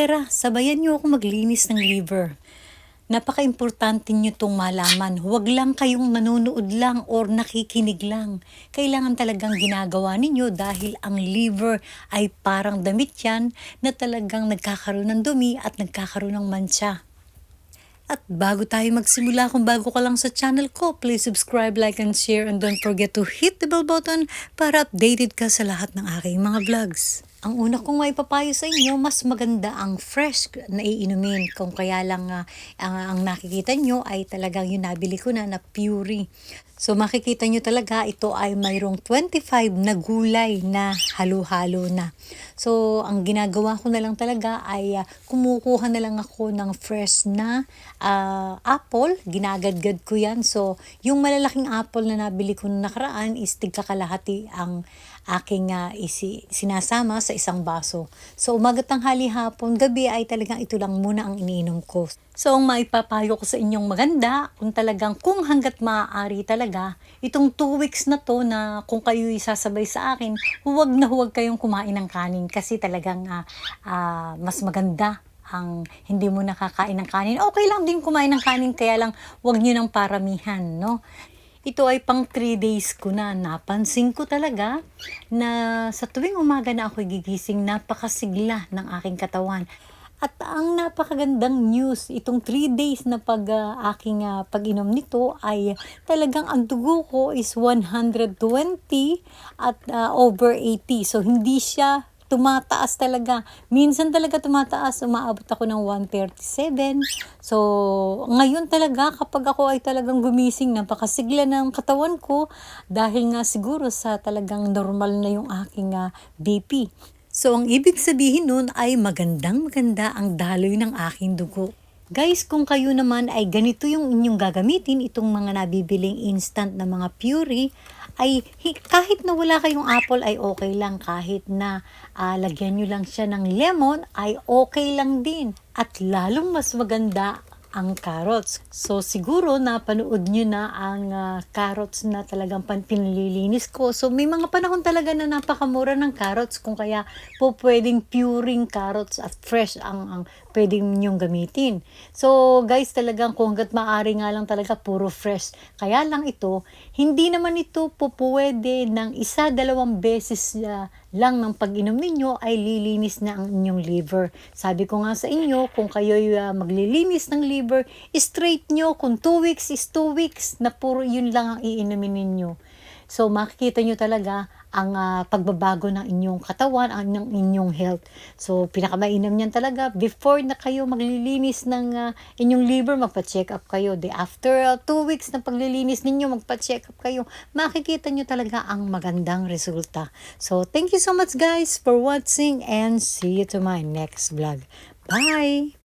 tara, sabayan niyo ako maglinis ng liver. Napaka-importante nyo itong malaman. Huwag lang kayong nanonood lang or nakikinig lang. Kailangan talagang ginagawa ninyo dahil ang liver ay parang damit yan na talagang nagkakaroon ng dumi at nagkakaroon ng mancha. At bago tayo magsimula, kung bago ka lang sa channel ko, please subscribe, like, and share, and don't forget to hit the bell button para updated ka sa lahat ng aking mga vlogs. Ang una kong may papayo sa inyo, mas maganda ang fresh na iinumin. Kung kaya lang ah, ang, ang nakikita nyo ay talagang yung nabili ko na na puree. So makikita nyo talaga ito ay mayroong 25 na gulay na halo-halo na. So ang ginagawa ko na lang talaga ay ah, kumukuha na lang ako ng fresh na ah, apple. Ginagadgad ko yan. So yung malalaking apple na nabili ko na nakaraan is tigkakalahati ang aking ah, isi, sinasama sa isang baso. So umaga tanghali hapon, gabi ay talagang ito lang muna ang iniinom ko. So ang maipapayo ko sa inyong maganda, kung talagang kung hanggat maaari talaga, itong 2 weeks na to na kung kayo isasabay sa akin, huwag na huwag kayong kumain ng kanin kasi talagang ah, ah, mas maganda ang hindi mo nakakain ng kanin. Okay lang din kumain ng kanin, kaya lang huwag nyo ng paramihan, no? Ito ay pang 3 days ko na napansin ko talaga na sa tuwing umaga na ako gigising, napakasigla ng aking katawan. At ang napakagandang news, itong 3 days na pag ah, aking ah, pag-inom nito ay talagang ang dugo ko is 120 at ah, over 80. So hindi siya tumataas talaga. Minsan talaga tumataas, umaabot ako ng 137. So, ngayon talaga, kapag ako ay talagang gumising, napakasigla ng katawan ko dahil nga siguro sa talagang normal na yung aking ah, BP. So, ang ibig sabihin nun ay magandang maganda ang daloy ng aking dugo. Guys, kung kayo naman ay ganito yung inyong gagamitin, itong mga nabibiling instant na mga puree, ay hi- kahit na wala kayong apple ay okay lang. Kahit na ah, lagyan nyo lang siya ng lemon ay okay lang din. At lalong mas maganda ang carrots. So siguro napanood nyo na ang ah, carrots na talagang pinlilinis ko. So may mga panahon talaga na napakamura ng carrots kung kaya po pwedeng puring carrots at fresh ang, ang pwedeng nyong gamitin. So guys talagang kung hanggat maaari nga lang talaga puro fresh. Kaya lang ito, hindi naman ito po pwede ng isa, dalawang beses ah, lang ng pag-inom ninyo ay lilinis na ang inyong liver. Sabi ko nga sa inyo, kung kayo maglilinis ng liver, straight nyo. Kung 2 weeks is 2 weeks na puro yun lang ang iinumin ninyo. So makikita nyo talaga ang ah, pagbabago ng inyong katawan, ang ng inyong health. So pinakamainam niyan talaga before na kayo maglilinis ng ah, inyong liver, magpa-check up kayo. De after 2 weeks na paglilinis ninyo, magpa-check up kayo. Makikita nyo talaga ang magandang resulta. So thank you so much guys for watching and see you to my next vlog. Bye!